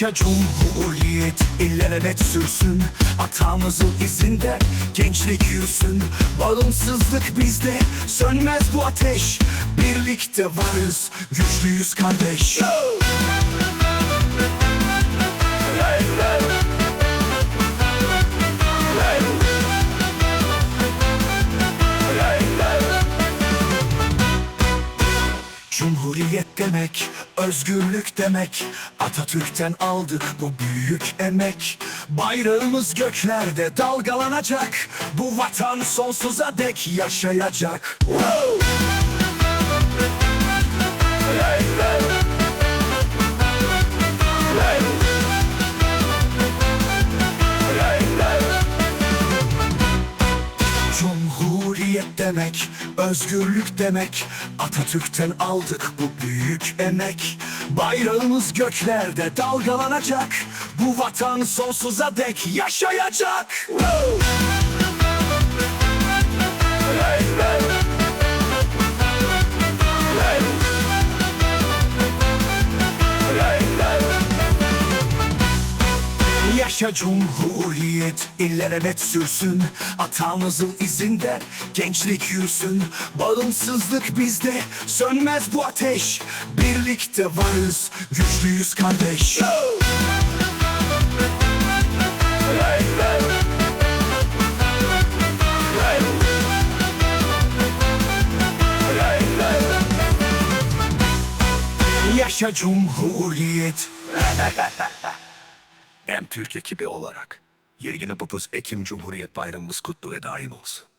Yaşa Cumhuriyet ilelebet sürsün. Atamızın izinde gençlik yürüsün. Bağımsızlık bizde sönmez bu ateş. Birlikte varız güçlüyüz kardeş Cumhuriyet demek, özgürlük demek. Atatürk'ten aldık bu büyük emek. Bayrağımız göklerde dalgalanacak. Bu vatan sonsuza dek yaşayacak. Wow! Demek, özgürlük demek. Atatürk'ten aldık bu büyük emek. Bayrağımız göklerde dalgalanacak. Bu vatan sonsuza dek yaşayacak. Woo! Yaşa Cumhuriyet ilelebet sürsün. Atamızın izinde gençlik yürüsün. Bağımsızlık bizde sönmez bu ateş. Birlikte varız güçlüyüz kardeş. Yaşa Cumhuriyet Hem Türk ekibi olarak 29 Ekim Cumhuriyet Bayramımız kutlu ve daim olsun.